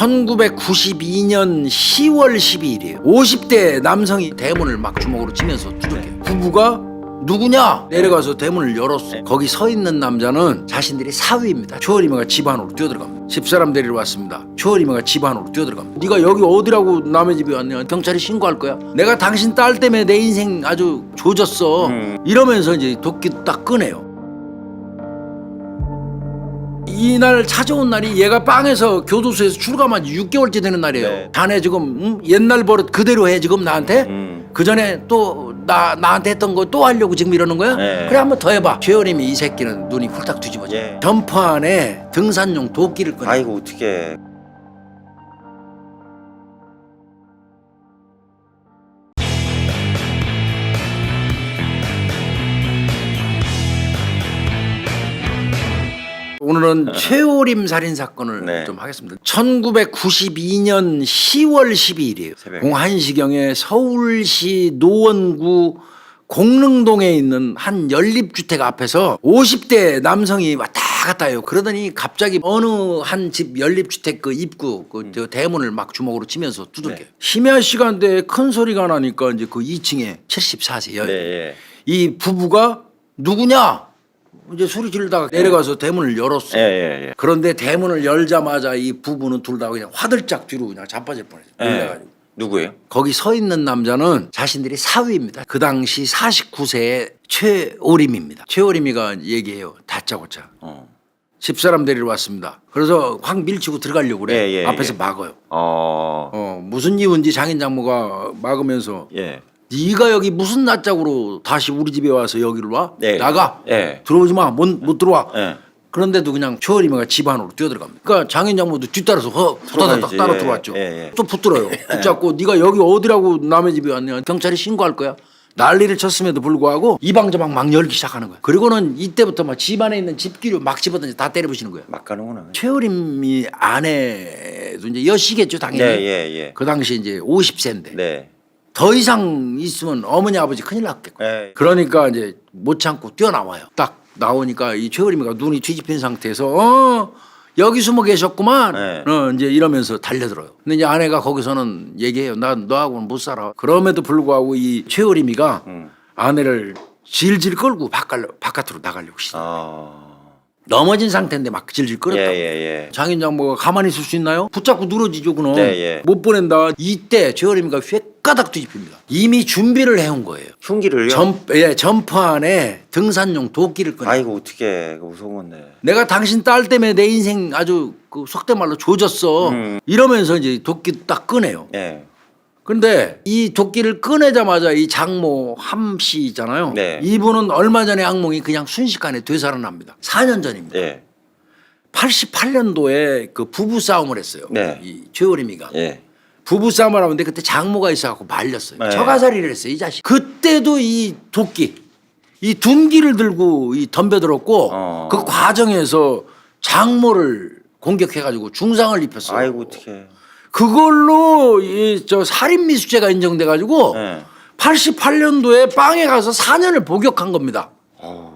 1992년 10월 12일이에요. 50대 남성이 대문을 막 주먹으로 치면서 두들겨요. 부부가 누구냐? 내려가서 대문을 열었어. 거기 서 있는 남자는 자신들이 사위입니다. 초월이매가 집 안으로 뛰어들어갑니다. 집사람 데리러 왔습니다. 초월이매가 집 안으로 뛰어들어갑니다. 네가 여기 어디라고 남의 집에 왔냐? 경찰에 신고할 거야. 내가 당신 딸 때문에 내 인생 아주 조졌어. 음. 이러면서 이제 도끼 딱 꺼내요. 이날 찾아온 날이 얘가 빵에서 교도소에서 출감한 지 6개월째 되는 날이에요. 네. 자네 지금 음? 옛날 버릇 그대로 해 지금 나한테. 음. 그 전에 또 나 나한테 했던 거 또 하려고 지금 이러는 거야? 네. 그래 한번 더 해봐. 최열님이 이 새끼는 눈이 훌딱 뒤집어져. 예. 점퍼 안에 등산용 도끼를 꺼내. 아이고 어떻게 오늘은 최오림 살인 사건을 네. 좀 하겠습니다. 1992년 10월 12일이에요. 새벽에. 공 1시경에 서울시 노원구 공릉동에 있는 한 연립주택 앞에서 50대 남성이 왔다 갔다 해요. 그러더니 갑자기 어느 한 집 연립주택 그 입구 그 저 대문을 막 주먹으로 치면서 두들겨요. 네. 심야 시간대에 큰 소리가 나니까 이제 그 2층에 74세 여 네, 예. 이 부부가 누구냐? 이제 소리 지르다가 내려가서 대문을 열었어. 예, 예, 예. 그런데 대문을 열자마자 이 부부는 둘 다 그냥 화들짝 뒤로 그냥 자빠질 뻔했어. 예. 놀래가지고. 누구예요? 거기 서 있는 남자는 자신들이 사위입니다. 그 당시 49세의 최오림입니다. 최오림이가 얘기해요. 다짜고짜. 어. 집사람 데리러 왔습니다. 그래서 확 밀치고 들어가려고 그래. 예, 예, 앞에서 예. 막아요. 어. 어, 무슨 이유인지 장인 장모가 막으면서 예. 네가 여기 무슨 낯짝으로 다시 우리 집에 와서 여기를 와? 네. 나가. 예. 들어오지 마. 못, 못 들어와. 예. 그런데도 그냥 초월이매가 집 안으로 뛰어들어갑니다. 그러니까 장인 장모도 뒤따라서 허, 후다닥 들어가야지. 따라 예, 들어왔죠. 예, 예. 또 붙들어요. 붙잡고 네가 여기 어디라고 남의 집에 왔냐. 경찰에 신고할 거야. 난리를 쳤음에도 불구하고 이방저방 막 열기 시작하는 거야. 그리고는 이때부터 막 집안에 있는 집기류 막 집어던지 다 때려부시는 거야. 막 가는구나. 최월임이 아내도 이제 여시겠죠 당연히. 네, 예, 예. 그 당시 이제 50세인데 네. 더 이상 있으면 어머니 아버지 큰일 났겠고. 예. 그러니까 이제 못 참고 뛰어나와요. 딱 나오니까 이 최을이가 눈이 뒤집힌 상태에서 어 여기 숨어 계셨구만. 네. 어 이제 이러면서 달려들어요. 근데 이제 아내가 거기서는 얘기해요. 나 너하고는 못 살아. 그럼에도 불구하고 이 최을이가 음. 아내를 질질 끌고 바깥 바깥으로 나가려고 시도. 어. 넘어진 상태인데 막 질질 예, 끌었다. 고 예, 예. 장인 장모가 가만히 있을 수 있나요? 붙잡고 늘어지죠 그는 네, 예. 못 보낸다. 이때 최을이가 휘가닥 뒤집힙니다. 이미 준비를 해온 거예요. 흉기를요? 점, 예, 점퍼 안에 등산용 도끼를 꺼내. 아이고 어떻게 그 무서운 건데. 내가 당신 딸 때문에 내 인생 아주 그 속된 말로 조졌어. 음. 이러면서 이제 도끼 딱 꺼내요. 예. 근데 이 도끼를 꺼내자마자 이 장모 함씨 있잖아요. 네. 이분은 얼마 전에 악몽이 그냥 순식간에 되살아납니다. 4년 전입니다. 예. 88년도에 그 부부 싸움을 했어요. 네. 이 최오림이가. 예. 부부 싸움을 하는데 그때 장모가 있어갖고 말렸어요. 네. 처가살이를 했어요, 이 자식. 그때도 이 도끼, 이 둔기를 들고 이 덤벼들었고 어. 그 과정에서 장모를 공격해가지고 중상을 입혔어요. 아이고 어떻게. 그걸로 이 저 살인 미수죄가 인정돼 가지고 예. 88년도에 빵에 가서 4년을 복역한 겁니다. 어우.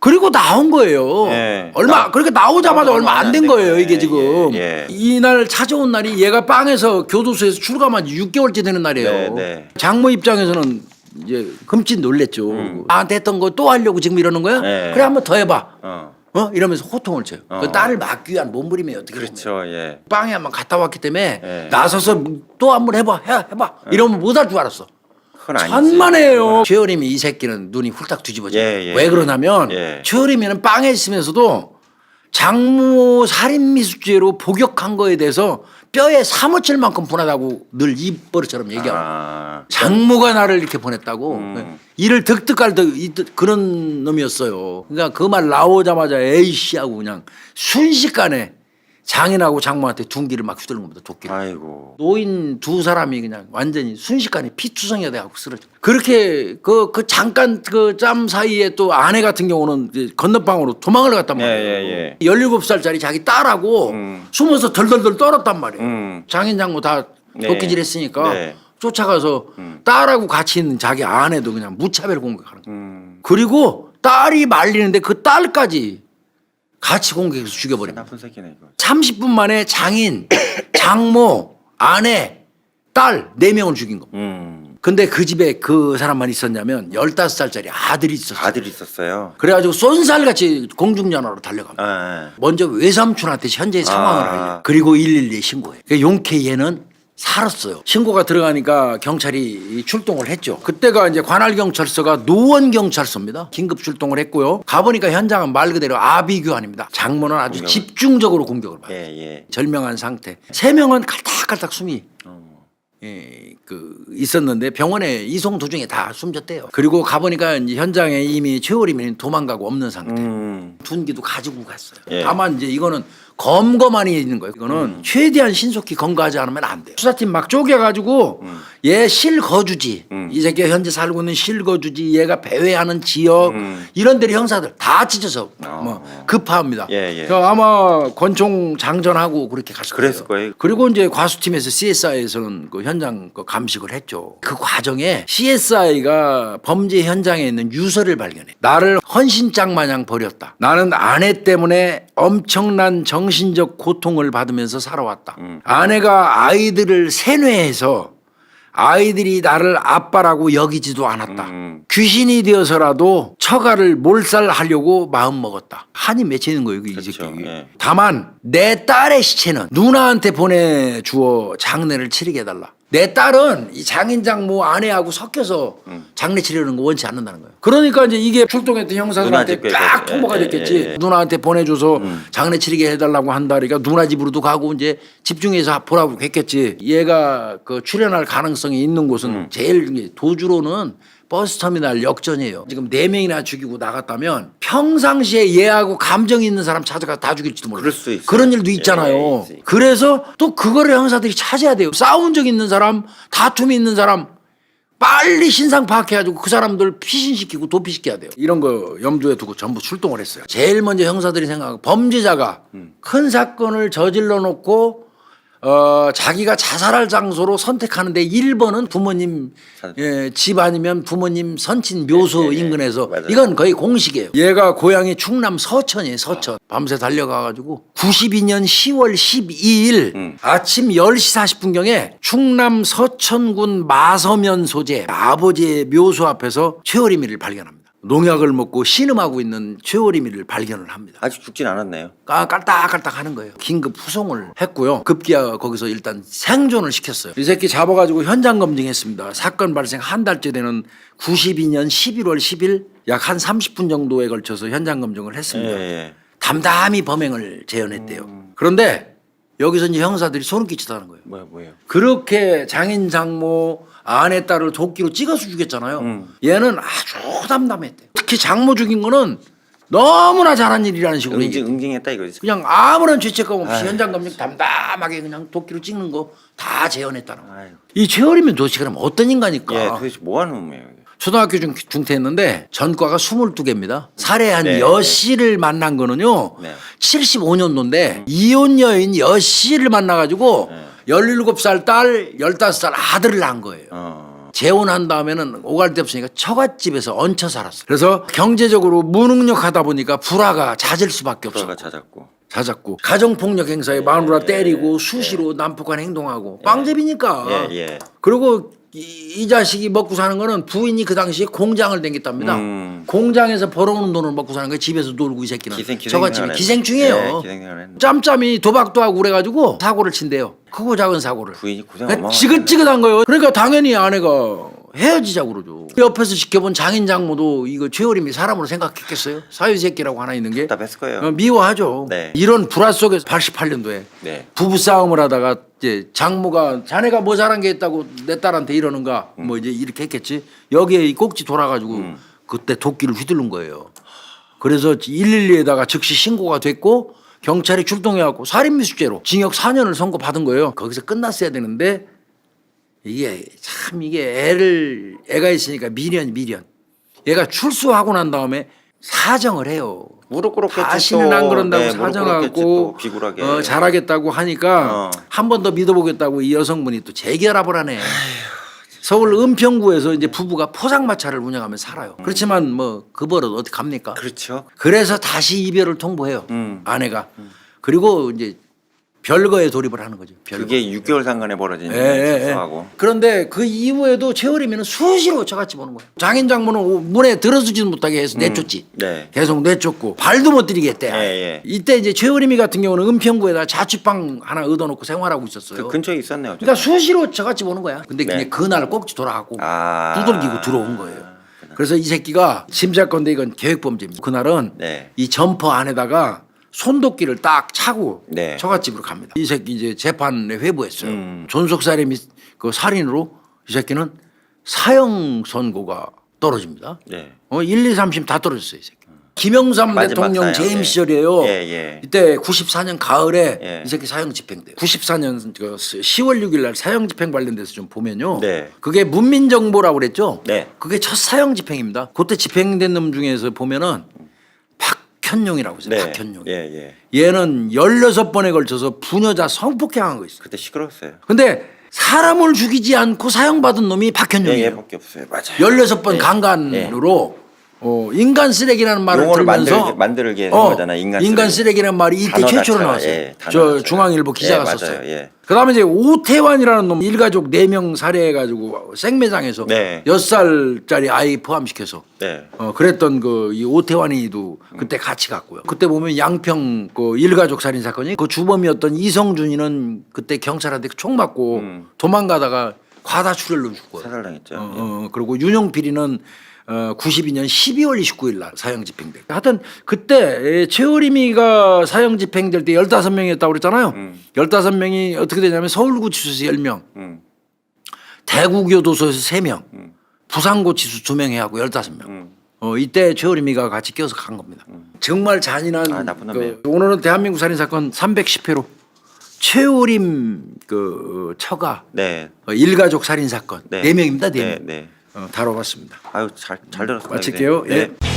그리고 나온 거예요. 네. 얼마 그렇게 나오자마자 나오자마자 얼마 안안된된 거예요. 이게 지금 예, 예. 이날 찾아온 날이 얘가 빵에서 교도소에서 출감한 지 6개월째 되는 날이에요. 네, 네. 장모 입장에서는 이제 끔찍 놀랬죠. 음. 나한테 했던 거 또 하려고 지금 이러는 거야? 네. 그래 한번 더 해봐. 어. 어 이러면서 호통을 쳐요. 어. 그 딸을 막기 위한 몸부림이 어떻게 보면. 그렇죠. 예. 빵에 한번 갔다 왔기 때문에 네. 나서서 또 한 번 해봐, 해, 해봐. 이러면 못 할 줄 알았어. 그건 아니지. 천만에요. 최어림이 이 새끼는 눈이 훌딱 뒤집어져. 요 예, 예. 왜 그러냐면 예. 최어림이는 빵에 있으면서도 장모 살인 미수죄로 복역한 거에 대해서 뼈에 사무칠 만큼 분하다고 늘 입버릇처럼 얘기하고. 아. 장모가 나를 이렇게 보냈다고 음. 이를 득득깔득 이- 그런 놈이었어요. 그러니까 그 말 나오자마자 에이씨 하고 그냥 순식간에 장인하고 장모한테 둔기를 막 휘두른 겁니다. 도끼를. 아이고. 노인 두 사람이 그냥 완전히 순식간에 피투성이 돼갖고 쓰러져. 그렇게 그, 그 잠깐 그 짬 사이에 또 아내 같은 경우는 이제 건너방으로 도망을 갔단 예, 말이에요. 예, 예. 17살짜리 자기 딸하고 음. 숨어서 덜덜덜 떨었단 말이에요. 음. 장인 장모 다 네. 도끼질 했으니까 네. 쫓아가서 음. 딸하고 같이 있는 자기 아내도 그냥 무차별 공격하는 거예요. 음. 그리고 딸이 말리는데 그 딸까지 같이 공격해서 죽여버립니다. 나쁜 새끼네 이거. 30분 만에 장인, 장모, 아내, 딸네 명을 죽인 겁니다. 음. 근데 그 집에 그 사람만 있었냐면 15살짜리 아들이 있었어요. 아들이 있었어요. 그래가지고 쏜살같이 공중전화로 달려갑니다. 아, 먼저 외삼촌한테 현재 상황을 아. 알려. 그리고 112에 신고해. 그 용케 얘는 살았어요. 신고가 들어가니까 경찰이 출동을 했죠. 그때가 이제 관할 경찰서가 노원 경찰서입니다. 긴급 출동을 했고요. 가보니까 현장은 말 그대로 아비규환입니다. 장모는 아주 공격을. 집중적으로 공격을 받아요. 예, 예. 절명한 상태. 세 명은 깔딱깔딱 숨이 어. 예, 그 있었는데 병원에 이송 도중에 다 숨졌대요. 그리고 가보니까 이제 현장에 이미 최호림이 도망가고 없는 상태. 음. 둔기도 가지고 갔어요. 예. 다만 이제 이거는 검거만이 있는 거예요. 이거는 음. 최대한 신속히 검거하지 않으면 안 돼요. 수사팀 막 쪼개가지고 얘 실거주지 음. 이 새끼 가 현재 살고 있는 실거주지 얘가 배회하는 지역 음. 이런 데를 형사들 다 찢어서 어. 뭐 급파합니다. 예, 예. 그래서 아마 권총 장전하고 그렇게 갔을 그랬을 거예요. 그리고 이제 과수팀에서 CSI에서는 그 현장 그 감식을 했죠. 그 과정에 CSI가 범죄 현장에 있는 유서를 발견해. 나를 헌신장 마냥 버렸다. 나는 아내 때문에 엄청난 정신적 고통을 받으면서 살아왔다. 음. 아내가 아이들을 세뇌해서 아이들이 나를 아빠라고 여기지도 않았다. 음. 귀신이 되어서라도 처가를 몰살하려고 마음 먹었다. 한이 맺히는 거예요, 이 그렇죠. 새끼. 예. 다만 내 딸의 시체는 누나한테 보내주어 장례를 치르게 해달라. 내 딸은 이 장인 장 모 아내하고 섞여서 음. 장례 치르는 거 원치 않는다는 거예요. 그러니까 이제 이게 출동했던 형사들한테 누나 집에 딱 그- 통보가 예, 예, 됐겠지. 예, 예. 누나한테 보내줘서 음. 장례 치르게 해달라고 한다. 그러니까 누나 집으로도 가고 이제 집중해서 보라고 했겠지. 얘가 그 출연할 가능성이 있는 곳은 음. 제일 이게 도주로는 버스터미널 역전이에요. 지금 네 명이나 죽이고 나갔다면 평상시에 얘하고 감정이 있는 사람 찾아가 다 죽일지도 몰라요. 그럴 수 있어요. 그런 일도 예, 있잖아요. 있어요. 그래서 또 그거를 형사들이 찾아야 돼요. 싸운 적 있는 사람, 다툼이 있는 사람 빨리 신상 파악해가지고 그 사람들 피신시키고 도피시켜야 돼요. 이런 거 염두에 두고 전부 출동을 했어요. 제일 먼저 형사들이 생각하고 범죄자가 음. 큰 사건을 저질러 놓고 어, 자기가 자살할 장소로 선택하는데 1번은 부모님 산- 예, 집 아니면 부모님 선친 묘소 예, 예, 예. 인근에서 맞아요. 이건 거의 공식이에요. 얘가 고향이 충남 서천이에요. 서천. 밤새 달려가가지고 92년 10월 12일 음. 아침 10시 40분경에 충남 서천군 마서면 소재 아버지의 묘소 앞에서 최어리미를 발견합니다. 농약을 먹고 신음하고 있는 최어리미를 발견을 합니다. 아직 죽진 않았네요. 까- 깔딱깔딱 하는 거예요. 긴급 후송을 했고요. 급기야 거기서 일단 생존을 시켰어요. 이 새끼 잡아가지고 현장 검증했습니다. 사건 발생 한 달째 되는 92년 11월 10일 약 한 30분 정도에 걸쳐서 현장 검증을 예, 했습니다. 예. 담담히 범행을 재현했대요. 그런데 여기서 이제 형사들이 소름 끼치다는 거예요. 뭐야, 뭐예요? 그렇게 장인 장모 아내 딸을 도끼로 찍어서 죽였잖아요. 음. 얘는 아주 담담했대요. 특히 장모 죽인 거는 너무나 잘한 일이라는 식으로 응징. 응징했다 이거지. 그냥 아무런 죄책감 없이. 현장 검증 담담하게 그냥 도끼로 찍는 거 다 재현했다는 거예요. 아유. 이 최월이면 도대체 그럼 어떤 인간일까? 예, 도대체 뭐 하는 놈이에요? 이게? 초등학교 중 중퇴했는데 전과가 22개입니다. 살해한 네, 여씨를 만난 거는요. 네. 75년도인데 이혼 여인 여씨를 만나 가지고 네. 17살 딸, 15살 아들을 낳은 거예요. 어. 재혼한 다음에는 오갈 데 없으니까 처갓집에서 얹혀 살았어. 그래서 경제적으로 무능력하다 보니까 불화가 잦을 수밖에 없어. 들어가 찾았고. 잦았고 가정폭력 행사에 마누라 때리고 수시로 난폭한 행동하고 빵집이니까 예, 예. 그리고 이, 이 자식이 먹고 사는 거는 부인이 그 당시에 공장을 댕겼답니다. 음. 공장에서 벌어오는 돈을 먹고 사는 거예요. 집에서 놀고 이 새끼는. 기생, 저같이 기생충이에요. 네. 짬짬이 도박도 하고 그래가지고 사고를 친대요. 크고 작은 사고를. 부인이 고생 그러니까. 지긋지긋한 거예요. 그러니까 당연히 아내가 헤어지자고 그러죠. 옆에서 지켜본 장인 장모도 이거 최어림이 사람으로 생각했겠어요? 사유새끼라고 하나 있는 게 답답했을 거예요. 어, 미워하죠. 네. 이런 불화 속에서 88년도에 네. 부부 싸움을 하다가 이제 장모가 자네가 뭐 잘한 게 있다고 내 딸한테 이러는가 뭐 이제 이렇게 했겠지. 여기에 이 꼭지 돌아가지고 음. 그때 도끼를 휘두른 거예요. 그래서 112에다가 즉시 신고가 됐고 경찰이 출동해갖고 살인미수죄로 징역 4년을 선고받은 거예요. 거기서 끝났어야 되는데 이게 참 이게 애를 애가 있으니까 미련 미련. 얘가 출소하고 난 다음에 사정을 해요. 무릎 꿇었겠지 다시는 또. 안 그런다고 네, 사정하고 또, 비굴하게. 어, 잘하겠다고 하니까 어. 한번 더 믿어보겠다고 이 여성분이 또 재결합을 하네. 서울 은평구에서 이제 부부가 포장마차를 운영하며 살아요. 그렇지만 뭐 그 버릇 어떻게 갑니까? 그렇죠. 그래서 다시 이별을 통보해요. 음. 아내가. 그리고 이제 별거에 돌입을 하는 거죠. 별거. 그게 6개월 상간에 벌어진 예, 예, 예. 수하고 그런데 그 이후에도 최월이면 수시로 저같이 보는 거예요. 장인 장모는 문에 들어서지도 못하게 해서 내쫓지. 네. 계속 내쫓고 발도 못 들이겠대. 예, 예. 이때 이제 최월이미 같은 경우는 은평구에다 자취방 하나 얻어놓고 생활하고 있었어요. 그 근처에 있었네요. 그러니까 수시로 저같이 보는 거야. 근데 네. 그냥 그날 꼭지 돌아가고 아. 두들기고 들어온 거예요. 그래서 이 새끼가 심사건데 이건 계획 범죄입니다. 그날은 네. 이 점퍼 안에다가 손도끼를 딱 차고 네. 처갓집으로 갑니다. 이 새끼 이제 재판에 회부했어요. 음. 존속 살인 및그 살인으로 이 새끼는 사형 선고가 떨어집니다. 네. 어, 1, 2, 3심 다 떨어졌어요, 이 새끼. 김영삼 대통령 사형, 재임 예. 시절이에요. 예, 예. 이때 94년 가을에 예. 이 새끼 사형 집행돼요. 94년 그 10월 6일 날 사형 집행 관련돼서 좀 보면요. 네. 그게 문민정보라고 그랬죠. 네. 그게 첫 사형 집행입니다. 그때 집행된 놈 중에서 보면은 박현용이라고 있어요. 네. 박현용. 예, 예. 얘는 16번에 걸쳐서 부녀자 성폭행한 거 있어요. 그때 시끄러웠어요. 근데 사람을 죽이지 않고 사형받은 놈이 예, 박현용이에요. 얘밖에 없어요. 맞아요. 16번 예. 강간으로 어, 인간 쓰레기라는 말을 용어를 들면서 만들게- 만들게 한 거잖아요, 인간 쓰레기. 라는 말이 이때 단어 최초로 자체가, 나왔어요. 예, 단어 저 자체가. 중앙일보 기자가 예, 맞아요, 썼어요. 예. 그다음에 이제 오태환이라는 놈 일가족 4명 살해해 가지고 생매장에서 네. 6살짜리 아이 포함시켜서 네. 어 그랬던 그 이 오태환이도 그때 같이 갔고요. 그때 보면 양평 그 일가족 살인 사건이 그 주범이었던 이성준이는 그때 경찰한테 총 맞고 음. 도망가다가 과다 출혈로 죽고요. 사살당했죠. 어, 어, 그리고 윤용필이는 어, 92년 12월 29일 날 사형 집행돼. 하여튼 그때 최어림이가 사형 집행될 때 15명이었다고 그랬잖아요. 음. 15명이 어떻게 되냐면 서울구치소에서 10명, 음. 대구교도소에서 3명, 음. 부산고치소 2명 해하고 15명. 음. 어, 이때 최어림이가 같이 껴서 간 겁니다. 정말 잔인한 아. 그, 오늘은 대한민국 살인 사건 310회로 최어림 그 처가 네. 어, 일가족 살인 사건 네. 네. 명입니다. 네 네, 명. 다뤄봤습니다. 아유, 잘 잘 들었습니다. 마칠게요. 네. 예.